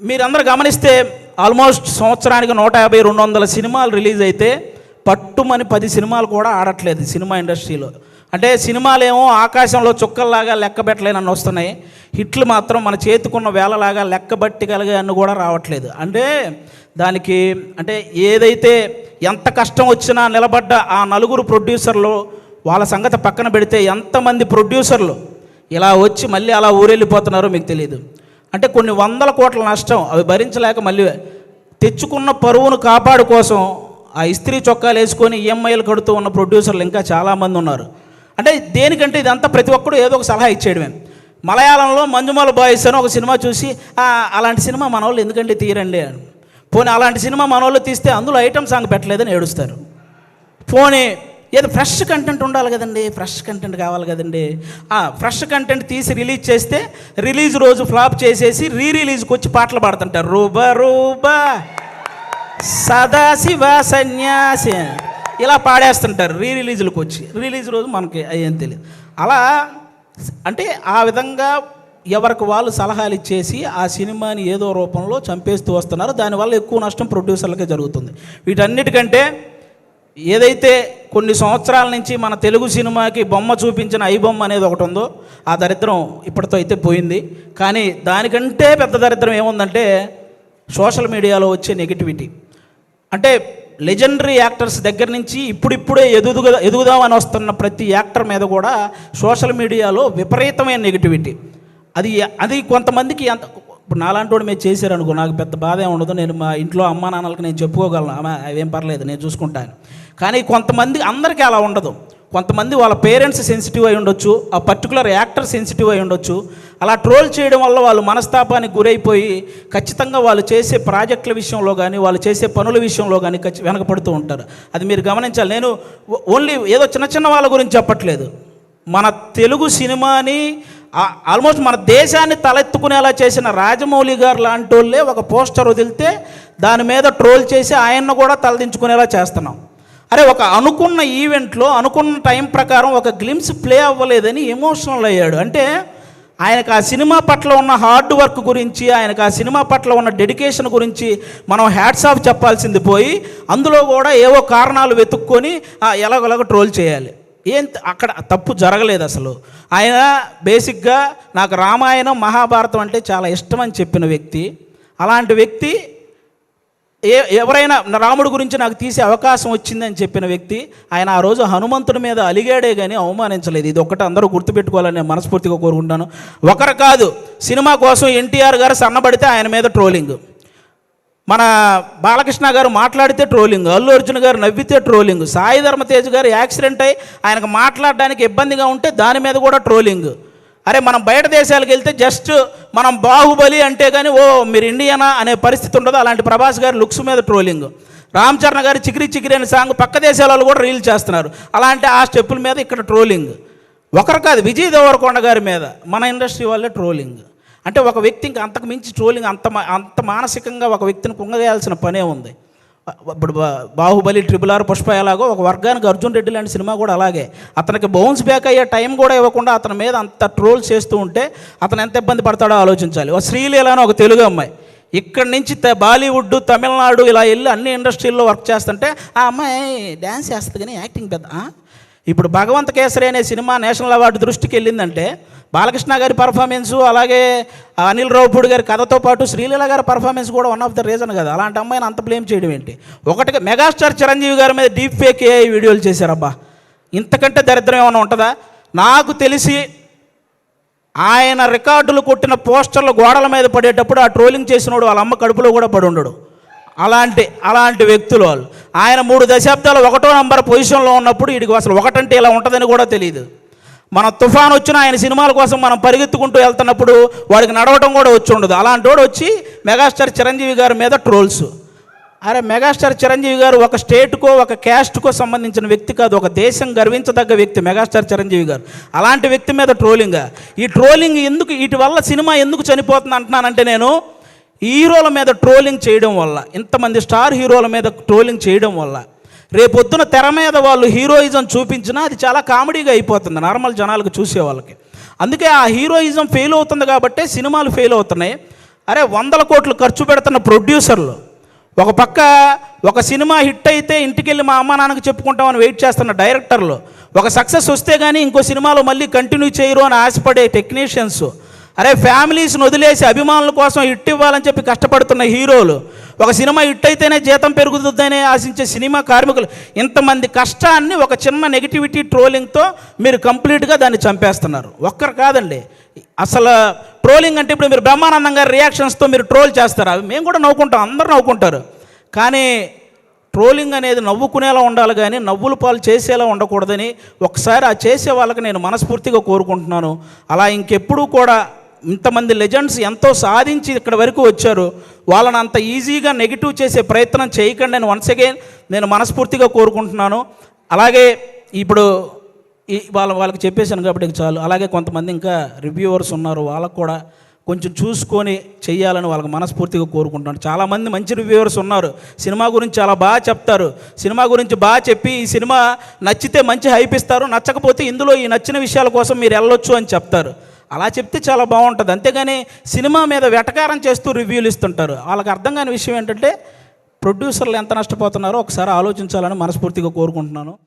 మీరందరూ గమనిస్తే ఆల్మోస్ట్ సంవత్సరానికి నూట యాభై రెండు వందల సినిమాలు రిలీజ్ అయితే పట్టుమని పది సినిమాలు కూడా ఆడట్లేదు సినిమా ఇండస్ట్రీలో. అంటే సినిమాలేమో ఆకాశంలో చుక్కల్లాగా లెక్క పెట్టలేనని వస్తున్నాయి. హిట్లు మాత్రం మన చేతికున్న వేలలాగా లెక్కబట్టగలిగే అన్ను కూడా రావట్లేదు. అంటే దానికి అంటే ఏదైతే ఎంత కష్టం వచ్చినా నిలబడ్డ ఆ నలుగురు ప్రొడ్యూసర్లు వాళ్ళ సంగతి పక్కన పెడితే ఎంతమంది ప్రొడ్యూసర్లు ఇలా వచ్చి మళ్ళీ అలా ఊరెళ్ళిపోతున్నారో మీకు తెలియదు అంటే కొన్ని వందల కోట్ల నష్టం అవి భరించలేక మళ్ళీ తెచ్చుకున్న పరువును కాపాడు కోసం ఆ ఇస్త్రీ చొక్కాలు వేసుకొని ఈఎంఐలు కడుతూ ఉన్న ప్రొడ్యూసర్లు ఇంకా చాలామంది ఉన్నారు. అంటే దేనికంటే ఇదంతా ప్రతి ఒక్కడు ఏదో ఒక సలహా ఇచ్చేయడమే. మలయాళంలో మంజుమల బాయ్స్ అని ఒక సినిమా చూసి అలాంటి సినిమా మన వాళ్ళు ఎందుకంటే తీయరండి? అని. పోనీ అలాంటి సినిమా మన వాళ్ళు తీస్తే అందులో ఐటమ్ సాంగ్ పెట్టలేదని ఏడుస్తారు. పోనీ ఏదో ఫ్రెష్ కంటెంట్ ఉండాలి కదండి ఫ్రెష్ కంటెంట్ కావాలి కదండి. ఆ ఫ్రెష్ కంటెంట్ తీసి రిలీజ్ చేస్తే రిలీజ్ రోజు ఫ్లాప్ చేసేసి రీ రిలీజ్కి వచ్చి పాటలు పాడుతుంటారు. రూబా రూబా సదాశివ సన్యాసి. ఇలా పాడేస్తుంటారు రీ రిలీజ్లకు వచ్చి రిలీజ్ రోజు మనకి అయ్యేం తెలియదు అలా అంటే ఆ విధంగా ఎవరికి వాళ్ళు సలహాలు ఇచ్చేసి ఆ సినిమాని ఏదో రూపంలో చంపేస్తూ వస్తున్నారు. దానివల్ల ఎక్కువ నష్టం ప్రొడ్యూసర్లకే జరుగుతుంది. వీటన్నిటికంటే ఏదైతే కొన్ని సంవత్సరాల నుంచి మన తెలుగు సినిమాకి బొమ్మ చూపించిన ఐ బొమ్మ అనేది ఒకటి ఉందో ఆ దరిద్రం ఇప్పటితో అయితే పోయింది. కానీ దానికంటే పెద్ద దరిద్రం ఏముందంటే సోషల్ మీడియాలో వచ్చే నెగిటివిటీ. అంటే లెజెండరీ యాక్టర్స్ దగ్గర నుంచి ఇప్పుడిప్పుడే ఎదుగుగా ఎదుగుదామని వస్తున్న ప్రతి యాక్టర్ మీద కూడా సోషల్ మీడియాలో విపరీతమైన నెగిటివిటీ. అది అది కొంతమందికి అంత ఇప్పుడు నాలాంటి వాడు మీరు చేశారనుకో నాకు పెద్ద బాధ ఏమి ఉండదు. నేను మా ఇంట్లో అమ్మా నాన్నలకు నేను చెప్పుకోగలను. అమ్మ అవేం పర్లేదు నేను చూసుకుంటాను. కానీ కొంతమంది అందరికీ అలా ఉండదు. కొంతమంది వాళ్ళ పేరెంట్స్ సెన్సిటివ్ అయి ఉండొచ్చు ఆ పర్టికులర్ యాక్టర్ సెన్సిటివ్ అయి ఉండొచ్చు. అలా ట్రోల్ చేయడం వల్ల వాళ్ళు మనస్తాపానికి గురైపోయి ఖచ్చితంగా వాళ్ళు చేసే ప్రాజెక్టుల విషయంలో కానీ వాళ్ళు చేసే పనుల విషయంలో కానీ ఖచ్చి వెనకపడుతూ ఉంటారు. అది మీరు గమనించాలి. నేను ఓన్లీ ఏదో చిన్న చిన్న వాళ్ళ గురించి చెప్పట్లేదు. మన తెలుగు సినిమాని ఆల్మోస్ట్ మన దేశాన్ని తలెత్తుకునేలా చేసిన రాజమౌళి గారు లాంటి వాళ్ళే ఒక పోస్టర్ వదిలితే దాని మీద ట్రోల్ చేసి ఆయన్ను కూడా తలదించుకునేలా చేస్తున్నాం. అరే ఒక అనుకున్న ఈవెంట్లో అనుకున్న టైం ప్రకారం ఒక గ్లిమ్స్ ప్లే అవ్వలేదని ఎమోషనల్ అయ్యాడు. అంటే ఆయనకు ఆ సినిమా పట్ల ఉన్న హార్డ్ వర్క్ గురించి ఆయనకు ఆ సినిమా పట్ల ఉన్న డెడికేషన్ గురించి మనం హ్యాట్స్ ఆఫ్ చెప్పాల్సింది పోయి అందులో కూడా ఏవో కారణాలు వెతుక్కొని ఆ, ఎలాగోలాగ ట్రోల్ చేయాలి. ఏం అక్కడ తప్పు జరగలేదు అసలు. ఆయన బేసిక్గా నాకు రామాయణం మహాభారతం అంటే చాలా ఇష్టం అని చెప్పిన వ్యక్తి. అలాంటి వ్యక్తి ఏ ఎవరైనా రాముడి గురించి నాకు తీసే అవకాశం వచ్చిందని చెప్పిన వ్యక్తి ఆయన ఆ రోజు హనుమంతుడి మీద అలిగాడే కానీ అవమానించలేదు. ఇది ఒక్కటి అందరూ గుర్తుపెట్టుకోవాలని నేను మనస్ఫూర్తిగా కోరుకుంటాను ఒకరు కాదు సినిమా కోసం ఎన్టీఆర్ గారు సన్నబడితే ఆయన మీద ట్రోలింగ్. మన బాలకృష్ణ గారు మాట్లాడితే ట్రోలింగ్ అల్లు అర్జున్ గారు నవ్వితే ట్రోలింగ్ సాయి ధర్మతేజ్ గారు యాక్సిడెంట్ అయి ఆయనకు మాట్లాడడానికి ఇబ్బందిగా ఉంటే దాని మీద కూడా ట్రోలింగ్. అరే మనం బయట దేశాలకు వెళ్తే జస్ట్ మనం బాహుబలి అంటే కానీ ఓ మీరు ఇండియనా అనే పరిస్థితి ఉండదు. అలాంటి ప్రభాస్ గారి లుక్స్ మీద ట్రోలింగ్. రామ్ చరణ్ గారి చికిరి చికిరి అనే సాంగ్ పక్క దేశాల వాళ్ళు కూడా రీల్ చేస్తున్నారు. అలాంటి ఆ స్టెప్పుల మీద ఇక్కడ ట్రోలింగ్. ఒకరు కాదు విజయ్ దేవరకొండ గారి మీద మన ఇండస్ట్రీ వాళ్ళే ట్రోలింగ్. అంటే ఒక వ్యక్తి ఇంకా అంతకు మించి ట్రోలింగ్ అంత అంత మానసికంగా ఒక వ్యక్తిని కుంగజేయాల్సిన పనే ఉంది. ఇప్పుడు బాహుబలి ట్రిపుల్ ఆర్ పుష్ప ఎలాగో ఒక వర్గానికి అర్జున్ రెడ్డి లాంటి సినిమా కూడా అలాగే. అతనికి బౌన్స్ బ్యాక్ అయ్యే టైం కూడా ఇవ్వకుండా అతని మీద అంత ట్రోల్ చేస్తూ ఉంటే అతను ఎంత ఇబ్బంది పడతాడో ఆలోచించాలి. ఒక శ్రీలీల అని ఒక తెలుగు అమ్మాయి. ఇక్కడి నుంచి త- బాలీవుడ్ తమిళనాడు ఇలా వెళ్ళి అన్ని ఇండస్ట్రీల్లో వర్క్ చేస్తుంటే ఆ అమ్మాయి డ్యాన్స్ చేస్తుంది కానీ యాక్టింగ్ పెద్ద ఇప్పుడు భగవంత కేసరి అనే సినిమా నేషనల్ అవార్డు దృష్టికి వెళ్ళిందంటే బాలకృష్ణ గారి పర్ఫార్మెన్సు అలాగే అనిల్ రావుపూడి గారి కథతో పాటు శ్రీలీల గారి పర్ఫార్మెన్స్ కూడా వన్ ఆఫ్ ద రీజన్ కదా. అలాంటి అమ్మాయిని అంత బ్లేమ్ చేయడం ఏంటి? ఒకటిగా మెగాస్టార్ చిరంజీవి గారి మీద డీప్ ఫేక్ ఏఐ వీడియోలు చేశారబ్బా. ఇంతకంటే దరిద్రం ఏమైనా ఉంటుందా? నాకు తెలిసి ఆయన రికార్డులు కొట్టిన పోస్టర్లు గోడల మీద పడేటప్పుడు ఆ ట్రోలింగ్ చేసినోడు వాళ్ళ అమ్మ కడుపులో కూడా పడి ఉండడు. అలాంటి అలాంటి వ్యక్తులు వాళ్ళు. ఆయన మూడు దశాబ్దాలు ఒకటో నంబర్ పొజిషన్లో ఉన్నప్పుడు వీడికి అసలు ఒకటంటే ఇలా ఉంటుందని కూడా తెలియదు. మన తుఫాన్ వచ్చిన ఆయన సినిమాల కోసం మనం పరిగెత్తుకుంటూ వెళ్తున్నప్పుడు వాడికి నడవటం కూడా వచ్చి ఉండదు. అలాంటి వాడు వచ్చి మెగాస్టార్ చిరంజీవి గారి మీద ట్రోల్స్. అరే మెగాస్టార్ చిరంజీవి గారు ఒక స్టేట్కో ఒక క్యాస్ట్కో సంబంధించిన వ్యక్తి కాదు. ఒక దేశం గర్వించదగ్గ వ్యక్తి మెగాస్టార్ చిరంజీవి గారు. అలాంటి వ్యక్తి మీద ట్రోలింగ్. ఈ ట్రోలింగ్ ఎందుకు వీటి వల్ల సినిమా ఎందుకు చనిపోతుంది అంటున్నానంటే నేను హీరోల మీద ట్రోలింగ్ చేయడం వల్ల ఇంతమంది స్టార్ హీరోల మీద ట్రోలింగ్ చేయడం వల్ల రేపొద్దున తెర మీద వాళ్ళు హీరోయిజం చూపించినా అది చాలా కామెడీగా అయిపోతుంది నార్మల్ జనాలకు చూసే వాళ్ళకి. అందుకే ఆ హీరోయిజం ఫెయిల్ అవుతుంది కాబట్టే సినిమాలు ఫెయిల్ అవుతున్నాయి. అరే వందల కోట్లు ఖర్చు పెడుతున్న ప్రొడ్యూసర్లు ఒక పక్క ఒక సినిమా హిట్ అయితే ఇంటికి వెళ్ళి మా అమ్మ నాన్నకి చెప్పుకుంటామని వెయిట్ చేస్తున్న డైరెక్టర్లు ఒక సక్సెస్ వస్తే కానీ ఇంకో సినిమాలో మళ్ళీ కంటిన్యూ చేయరు అని ఆశపడే టెక్నీషియన్స్ అరే ఫ్యామిలీస్ని వదిలేసి అభిమానుల కోసం హిట్ ఇవ్వాలని చెప్పి కష్టపడుతున్న హీరోలు ఒక సినిమా హిట్ అయితేనే జీతం పెరుగుతుందని ఆశించే సినిమా కార్మికులు ఇంతమంది కష్టాన్ని ఒక చిన్న నెగిటివిటీ ట్రోలింగ్తో మీరు కంప్లీట్గా దాన్ని చంపేస్తున్నారు. ఒక్కరు కాదండి అసలు ట్రోలింగ్ అంటే ఇప్పుడు మీరు బ్రహ్మానందం గారి రియాక్షన్స్తో మీరు ట్రోల్ చేస్తారు? అవి మేము కూడా నవ్వుకుంటాం అందరూ నవ్వుకుంటారు. కానీ ట్రోలింగ్ అనేది నవ్వుకునేలా ఉండాలి కానీ నవ్వుల పాలు చేసేలా ఉండకూడదని ఒకసారి ఆ చేసే వాళ్ళకి నేను మనస్ఫూర్తిగా కోరుకుంటున్నాను. అలా ఇంకెప్పుడూ కూడా ఇంతమంది లెజెండ్స్ ఎంతో సాధించి ఇక్కడ వరకు వచ్చారు. వాళ్ళని అంత ఈజీగా నెగిటివ్ చేసే ప్రయత్నం చేయకండి నేను వన్స్ అగైన్ నేను మనస్ఫూర్తిగా కోరుకుంటున్నాను. అలాగే ఇప్పుడు ఈ వాళ్ళ వాళ్ళకి చెప్పేశాను కాబట్టి చాలు. అలాగే కొంతమంది ఇంకా రివ్యూవర్స్ ఉన్నారు. వాళ్ళకు కూడా కొంచెం చూసుకొని చేయాలని వాళ్ళకి మనస్ఫూర్తిగా కోరుకుంటున్నాను. చాలామంది మంచి రివ్యూవర్స్ ఉన్నారు. సినిమా గురించి చాలా బాగా చెప్తారు. సినిమా గురించి బాగా చెప్పి ఈ సినిమా నచ్చితే మంచి హైప్ ఇస్తారు. నచ్చకపోతే ఇందులో ఈ నచ్చిన విషయాల కోసం మీరు వెళ్ళొచ్చు అని చెప్తారు. అలా చెప్తే చాలా బాగుంటుంది. అంతేగాని సినిమా మీద వెటకారం చేస్తూ రివ్యూలు ఇస్తుంటారు. వాళ్ళకి అర్థం కాని విషయం ఏంటంటే ప్రొడ్యూసర్లు ఎంత నష్టపోతున్నారో ఒకసారి ఆలోచించాలని మనస్ఫూర్తిగా కోరుకుంటున్నాను.